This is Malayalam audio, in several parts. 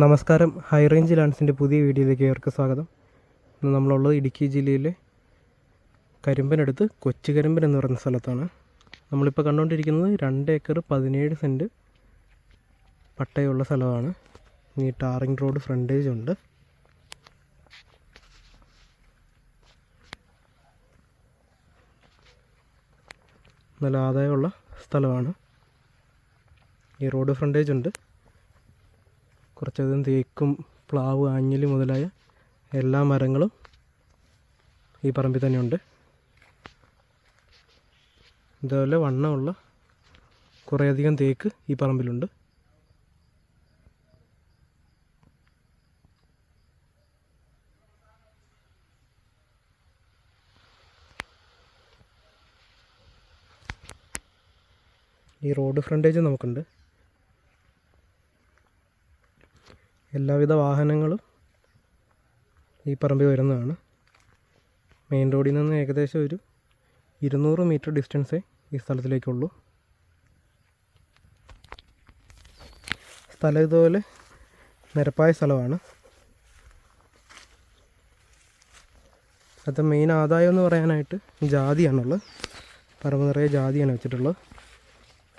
നമസ്കാരം. ഹൈ റേഞ്ച് ലാൻഡ്സിന്റെ പുതിയ വീഡിയോയിലേക്ക് ഏവർക്ക് സ്വാഗതം. ഇന്ന് നമ്മളുള്ളത് ഇടുക്കി ജില്ലയിലെ കരിമ്പനടുത്ത് കൊച്ചു കരിമ്പൻ എന്ന് പറയുന്ന സ്ഥലത്താണ്. നമ്മളിപ്പോൾ കണ്ടുകൊണ്ടിരിക്കുന്നത് രണ്ട് ഏക്കർ പതിനേഴ് സെന്റ് പട്ടയുള്ള സ്ഥലമാണ്. ഈ ടാറിങ് റോഡ് ഫ്രണ്ടേജ് ഉണ്ട്. നല്ല ആദായമുള്ള സ്ഥലമാണ്. ഈ റോഡ് ഫ്രണ്ടേജ് ഉണ്ട്. കുറച്ചധികം തേക്കും പ്ലാവ് ആഞ്ഞിലി മുതലായ എല്ലാ മരങ്ങളും ഈ പറമ്പിൽ തന്നെയുണ്ട്. ഇതേപോലെ വണ്ണമുള്ള കുറേയധികം തേക്ക് ഈ പറമ്പിലുണ്ട്. ഈ റോഡ് ഫ്രണ്ടേജ് നമുക്കുണ്ട്. എല്ലാവിധ വാഹനങ്ങളും ഈ പറമ്പിൽ വരുന്നതാണ്. മെയിൻ റോഡിൽ നിന്ന് ഏകദേശം ഒരു ഇരുന്നൂറ് മീറ്റർ ഡിസ്റ്റൻസേ ഈ സ്ഥലത്തിലേക്കുള്ളൂ. സ്ഥലം ഇതുപോലെ നിരപ്പായ സ്ഥലമാണ്. അത് മെയിൻ ആദായം എന്ന് പറയാനായിട്ട് ജാതിയാണുള്ളത്. പറമ്പ് നിറയെ ജാതിയാണ് വെച്ചിട്ടുള്ളത്.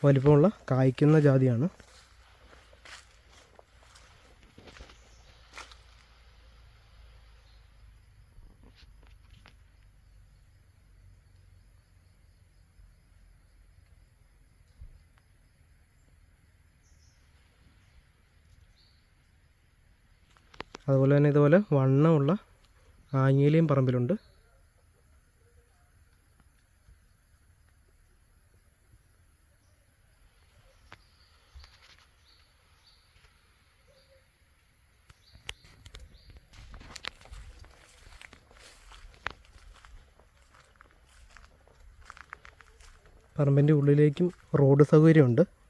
വലിപ്പമുള്ള കായ്ക്കുന്ന ജാതിയാണ്. അതുപോലെ തന്നെ ഇതുപോലെ വണ്ണമുള്ള ആഞ്ഞിലിയും പറമ്പിലുണ്ട്. പറമ്പിന്റെ ഉള്ളിലേക്കും റോഡ് സൗകര്യമുണ്ട്.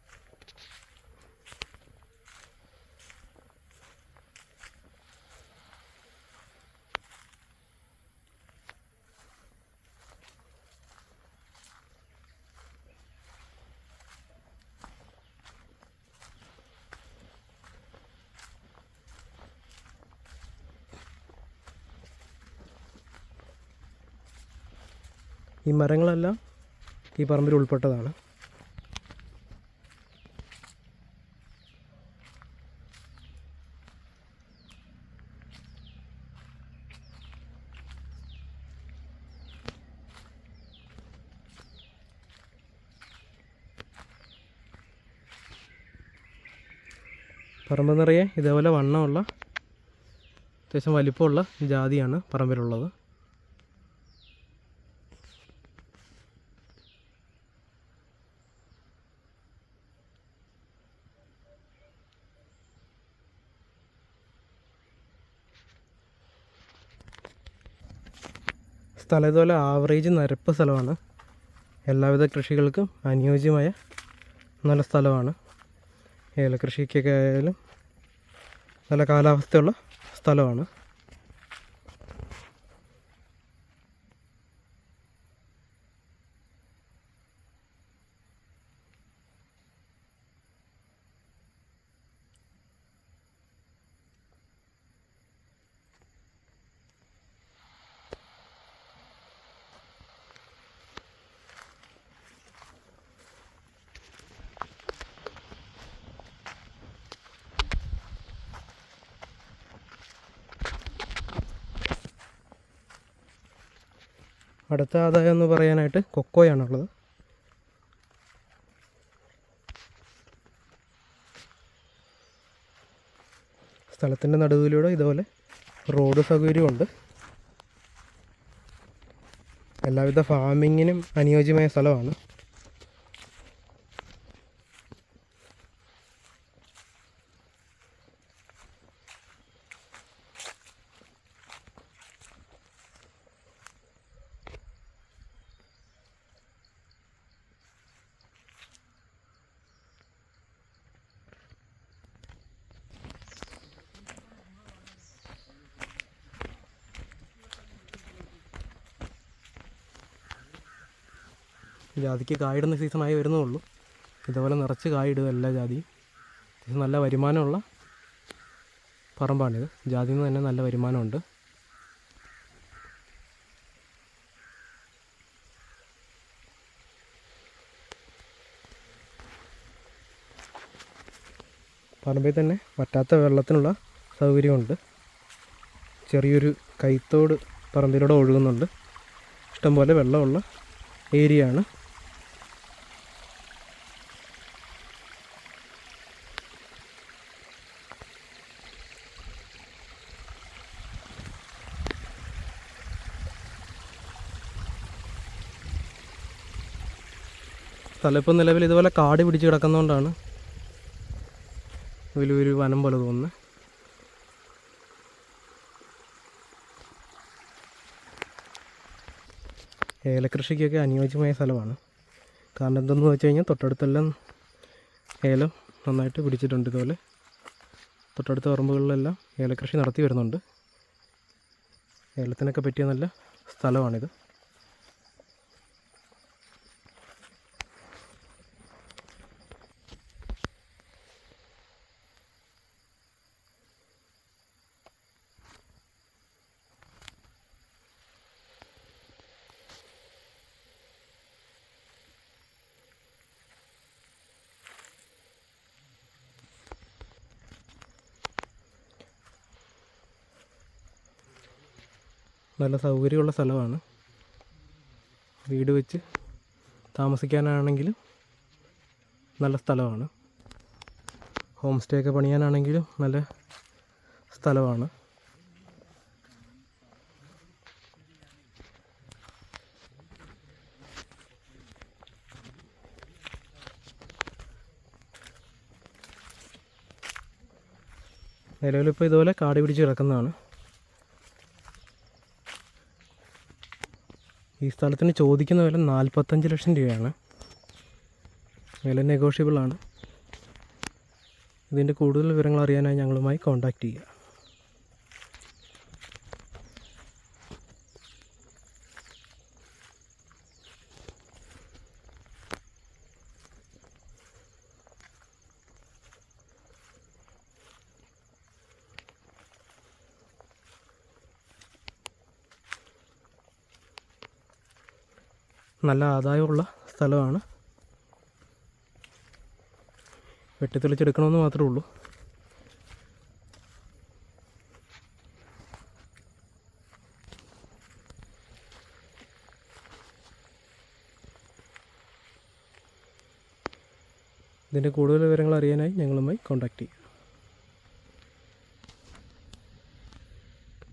ഈ മരങ്ങളെല്ലാം ഈ പറമ്പിൽ ഉൾപ്പെട്ടതാണ്. പറമ്പ് നിറയെ ഇതേപോലെ വണ്ണമുള്ള അത്യാവശ്യം വലിപ്പമുള്ള ജാതിയാണ് പറമ്പിലുള്ളത്. സ്ഥലം ഇതുപോലെ ആവറേജ് നിരപ്പ് സ്ഥലമാണ്. എല്ലാവിധ കൃഷികൾക്കും അനുയോജ്യമായ നല്ല സ്ഥലമാണ്. ഏലകൃഷിക്കൊക്കെ ആയാലും നല്ല കാലാവസ്ഥയുള്ള സ്ഥലമാണ്. അടുത്ത ആദായം എന്ന് പറയാനായിട്ട് കൊക്കോയാണുള്ളത്. സ്ഥലത്തിന്റെ നടുവിലൂടെ ഇതുപോലെ റോഡ് സൗകര്യമുണ്ട്. എല്ലാവിധ ഫാമിങ്ങിനും അനുയോജ്യമായ സ്ഥലമാണ്. ജാതിക്ക് കായിടുന്ന സീസണായി വരുന്നുള്ളൂ. ഇതുപോലെ നിറച്ച് കായിടുക എല്ലാ ജാതിയും. നല്ല വരുമാനമുള്ള പറമ്പാണിത്. ജാതിയിൽ നിന്ന് തന്നെ നല്ല വരുമാനമുണ്ട്. പറമ്പിൽ തന്നെ വറ്റാത്ത വെള്ളത്തിനുള്ള സൗകര്യമുണ്ട്. ചെറിയൊരു കൈത്തോട് പറമ്പിലൂടെ ഒഴുകുന്നുണ്ട്. ഇഷ്ടംപോലെ വെള്ളമുള്ള ഏരിയ സ്ഥലം ഇപ്പോൾ നിലവിൽ ഇതുപോലെ കാട് പിടിച്ച് കിടക്കുന്നതുകൊണ്ടാണ് വലിയൊരു വനം പോലെ തോന്നുന്നത് ഏലകൃഷിക്കൊക്കെ അനുയോജ്യമായ സ്ഥലമാണ്. കാരണം എന്തെന്ന് വെച്ച് കഴിഞ്ഞാൽ തൊട്ടടുത്തെല്ലാം ഏലം നന്നായിട്ട് പിടിച്ചിട്ടുണ്ട് ഇതുപോലെ. തൊട്ടടുത്ത പറമ്പുകളിലെല്ലാം ഏലകൃഷി നടത്തി വരുന്നുണ്ട്. ഏലത്തിനൊക്കെ പറ്റിയ നല്ല സ്ഥലമാണിത്. നല്ല സൗകര്യമുള്ള സ്ഥലമാണ്. വീട് വെച്ച് താമസിക്കാനാണെങ്കിലും നല്ല സ്ഥലമാണ്. ഹോം സ്റ്റേ ഒക്കെ പണിയാനാണെങ്കിലും നല്ല സ്ഥലമാണ്. നിലവിലിപ്പോൾ ഇതുപോലെ കാട് പിടിച്ച് കിടക്കുന്നതാണ്. ഈ സ്ഥലത്തിന് ചോദിക്കുന്ന വില നാൽപ്പത്തഞ്ച് ലക്ഷം രൂപയാണ്. വില നെഗോഷ്യബിളാണ് ഇതിന്റെ കൂടുതൽ വിവരങ്ങൾ അറിയാനായി ഞങ്ങളുമായി കോൺടാക്റ്റ് ചെയ്യുക. നല്ല ആദായമുള്ള സ്ഥലമാണ്. വെട്ടിത്തെളിച്ചെടുക്കണമെന്ന് മാത്രമേ ഉള്ളൂ. ഇതിന്റെ കൂടുതൽ വിവരങ്ങൾ അറിയാനായി ഞങ്ങളുമായി കോൺടാക്റ്റ് ചെയ്യുക.